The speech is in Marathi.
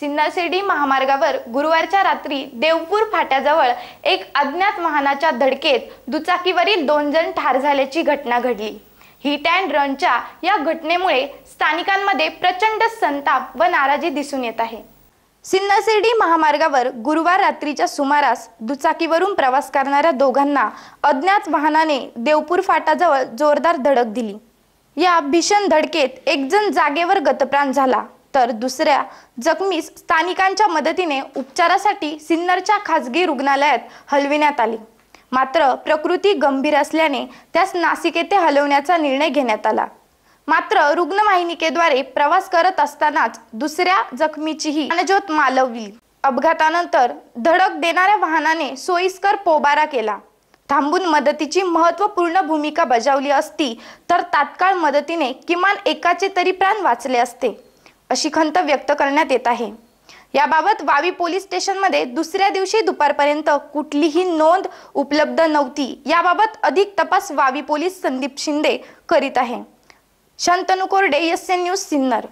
सिन्नरशिर्डी महामार्गावर गुरुवारच्या रात्री देवपूर फाट्याजवळ एक अज्ञात वाहनाच्या धडकेत दुचाकीवरील दोन जण ठार झाल्याची घटना घडली. हिट अँड रनच्या या घटनेमुळे स्थानिकांमध्ये प्रचंड संताप व नाराजी दिसून येत आहे. सिन्नरशिर्डी महामार्गावर गुरुवार रात्रीच्या सुमारास दुचाकीवरून प्रवास करणाऱ्या दोघांना अज्ञात वाहनाने देवपूर फाटाजवळ जोरदार धडक दिली. या भीषण धडकेत एकजण जागेवर गतप्राण झाला. तर दुसऱ्या जखमीस स्थानिकांच्या मदतीने उपचारासाठी सिन्नरच्या खासगी रुग्णालयात हलविण्यात आली. मात्र प्रकृती गंभीर असल्याने त्यास नाशिक येथे हलवण्याचा निर्णय घेण्यात आला. मात्र रुग्णवाहिनिकेद्वारे प्रवास करत असतानाच दुसऱ्या जखमीचीही प्राणज्योत मालवली. अपघातानंतर धडक देणाऱ्या वाहनाने सोयीस्कर पोबारा केला. थांबून मदतीची महत्त्वपूर्ण भूमिका बजावली असती तर तात्काळ मदतीने किमान एकाचे तरी प्राण वाचले असते. अशी खंत व्यक्त करण्यात येत आहे. याबाबत वावी पोलीस स्टेशनमध्ये दुसऱ्या दिवशी दुपारपर्यंत कुठलीही नोंद उपलब्ध नव्हती. याबाबत अधिक तपास वावी पोलीस संदीप शिंदे करीत आहे. शंतनू कोरडे एस एन न्यूज सिन्नर.